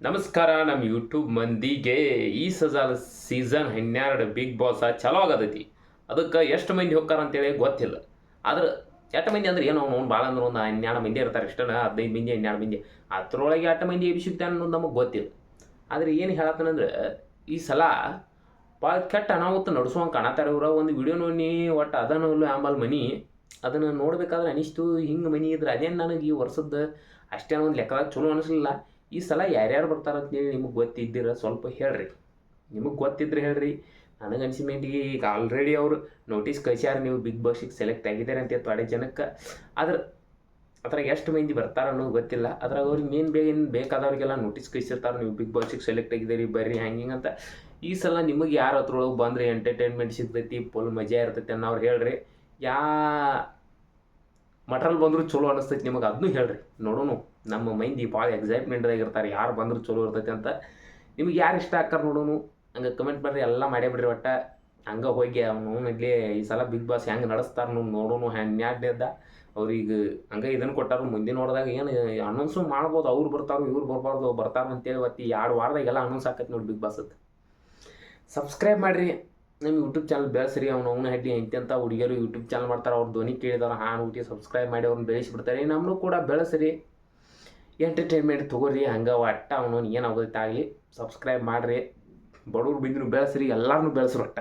ನಮಸ್ಕಾರ ನಮ್ಮ ಯೂಟ್ಯೂಬ್ ಮಂದಿಗೆ ಈ ಸಜಾಲ ಸೀಸನ್ ಹನ್ನೆರಡು ಬಿಗ್ ಬಾಸ್ ಚಲೋ ಆಗತೈತಿ. ಅದಕ್ಕೆ ಎಷ್ಟು ಮಂದಿ ಹೋಗ್ತಾರ ಅಂತೇಳಿ ಗೊತ್ತಿಲ್ಲ. ಆದ್ರೆ ಎಷ್ಟು ಮಂದಿ ಅಂದ್ರೆ ಏನೋ ಅವ್ನು ಭಾಳ ಅಂದ್ರೆ ಒಂದು ಹನ್ನೆರಡು ಮಂದಿ ಇರ್ತಾರೆ ಇಷ್ಟನ ಹದಿನೈದು ಮಂದಿ, ಹನ್ನೆರಡು ಮಂದಿ. ಅದ್ರೊಳಗೆ ಎಷ್ಟು ಮಂದಿ ಎಬ್ಸಿಗ್ತಾನೆ ಅನ್ನೋದು ನಮಗೆ ಗೊತ್ತಿಲ್ಲ. ಆದ್ರೆ ಏನು ಹೇಳತ್ತನಂದ್ರೆ ಈ ಸಲ ಭಾಳ ಕೆಟ್ಟ ಅನಾಹುತ ನಡೆಸುವಂಗೆ ಕಾಣತಾರೆ ಇವ್ರ. ಒಂದು ವಿಡಿಯೋ ನೋಡಿ ಒಟ್ಟು ಅದನ್ನು ಆಂಬಲ್ ಮನಿ, ಅದನ್ನು ನೋಡ್ಬೇಕಾದ್ರೆ ಅನಿಸ್ತು. ಹಿಂಗೆ ಮನಿ ಇದ್ರೆ ಅದೇನು ನನಗೆ ಈ ವರ್ಷದ ಅಷ್ಟೇನೋ ಒಂದು ಲೆಕ್ಕದಾಗ ಚಲೋ ಅನಿಸ್ಲಿಲ್ಲ. ಈ ಸಲ ಯಾರ್ಯಾರು ಬರ್ತಾರ ಅಂತೇಳಿ ನಿಮಗೆ ಗೊತ್ತಿದ್ದೀರ ಸ್ವಲ್ಪ ಹೇಳ್ರಿ. ನಿಮಗೆ ಗೊತ್ತಿದ್ರೆ ಹೇಳ್ರಿ. ನನಗೆ ಅನ್ಸಿಮೆಂಟಿಗೆ ಈಗ ಆಲ್ರೆಡಿ ಅವರು ನೋಟಿಸ್ ಕಳಿಸ್ಯಾರ ನೀವು ಬಿಗ್ ಬಾಸಿಗೆ ಸೆಲೆಕ್ಟ್ ಆಗಿದ್ದಾರೆ ಅಂತ ತೊಡೆ ಜನಕ್ಕೆ. ಆದ್ರೆ ಅದ್ರಾಗ ಎಷ್ಟು ಮಂದಿ ಬರ್ತಾರ ಅನ್ನೋದು ಗೊತ್ತಿಲ್ಲ. ಅದ್ರಾಗ ಅವ್ರಿಗೆ ಮೇನ್ ಬೇಗ ಏನು ಬೇಕಾದವ್ರಿಗೆಲ್ಲ ನೋಟಿಸ್ ಕಳಿಸಿರ್ತಾರೆ, ನೀವು ಬಿಗ್ ಬಾಸಿಗೆ ಸೆಲೆಕ್ಟ್ ಆಗಿದ್ದೀರಿ, ಬರ್ರಿ ಹ್ಯಾಂಗಿಂಗ್ ಅಂತ. ಈ ಸಲ ನಿಮಗೆ ಯಾರು ಅದ್ರೊಳಗೆ ಬಂದರೆ ಎಂಟರ್ಟೈನ್ಮೆಂಟ್ ಸಿಗ್ತೈತಿ ಫುಲ್ ಮಜಾ ಇರ್ತೈತಿ ಅನ್ನೋರು ಹೇಳ್ರಿ. ಯಾ ಮಟ್ರಲ್ ಬಂದರೂ ಚಲೋ ಅನಿಸ್ತೈತಿ ನಿಮಗೆ ಅದನ್ನೂ ಹೇಳ್ರಿ. ನೋಡೋಣ, ನಮ್ಮ ಮೈಂದಿ ಭಾಳ ಎಕ್ಸೈಟ್ಮೆಂಟ್ದಾಗ ಇರ್ತಾರೆ, ಯಾರು ಬಂದರೂ ಚಲೋ ಇರ್ತೈತಿ ಅಂತ. ನಿಮ್ಗೆ ಯಾರು ಇಷ್ಟ ಆಕ್ಕಾರ ನೋಡೋನು ಹಂಗೆ ಕಮೆಂಟ್ ಮಾಡ್ರಿ, ಎಲ್ಲ ಮಾಡೇ ಬಿಡ್ರಿ ಒಟ್ಟ. ಹಂಗೆ ಹೋಗಿ ಅವನು ಇಲ್ಲಿ ಈ ಸಲ ಬಿಗ್ ಬಾಸ್ ಹೆಂಗೆ ನಡೆಸ್ತಾರೆ ನಾವು ನೋಡೋಣ ಹನ್ನೆರಡನೇದ ಅವ್ರಿಗೆ ಹಂಗೆ ಇದನ್ನು ಕೊಟ್ಟಾರು ಮುಂದೆ ನೋಡಿದಾಗ ಏನು ಅನೌನ್ಸು ಮಾಡ್ಬೋದು, ಅವ್ರು ಬರ್ತಾರೋ, ಇವ್ರು ಬರ್ಬಾರ್ದು, ಬರ್ತಾರ ಅಂತೇಳಿ ಒತ್ತಿ ಎರಡು ವಾರದಾಗೆಲ್ಲ ಅನೌನ್ಸ್ ಆಕತ್ತೆ ನೋಡಿ ಬಿಗ್ ಬಾಸ್ ಸಬ್ಸ್ಕ್ರೈಬ್ ಮಾಡಿರಿ ನಮ್ಮ ಯೂಟ್ಯೂಬ್ ಚಾನಲ್ ಬೆಳೆಸ್ರಿ, ಅವ್ನು ಅವ್ನ ಹಡ್ಲಿ ಎಂತೆಂಥ ಹುಡುಗಿಯರು ಯೂಟ್ಯೂಬ್ ಚಾನಲ್ ಮಾಡ್ತಾರೆ, ಅವ್ರ ಧ್ವನಿ ಕೇಳಿದವ್ರು ಹಾನ್ ಹುಟ್ಟಿ ಸಬ್ಸ್ಕ್ರೈಬ್ ಮಾಡಿ ಅವ್ರನ್ನ ಬೆಳೆಸಿಬಿಡ್ತಾರೆ. ನಮ್ಮನ್ನು ಕೂಡ ಬೆಳೆಸ್ರಿ. ಎಂಟರ್ಟೈನ್ಮೆಂಟ್ ತೊಗೋರಿ, ಹಂಗೆ ಒಟ್ಟ ಅವನು ಆಗಲಿ ಸಬ್ಸ್ಕ್ರೈಬ್ ಮಾಡಿರಿ. ಬಡವ್ರು ಬಿದ್ರು ಬೆಳೆಸ್ರಿ ಎಲ್ಲರನ್ನೂ ಬೆಳೆಸ್ರಿ ಒಟ್ಟ.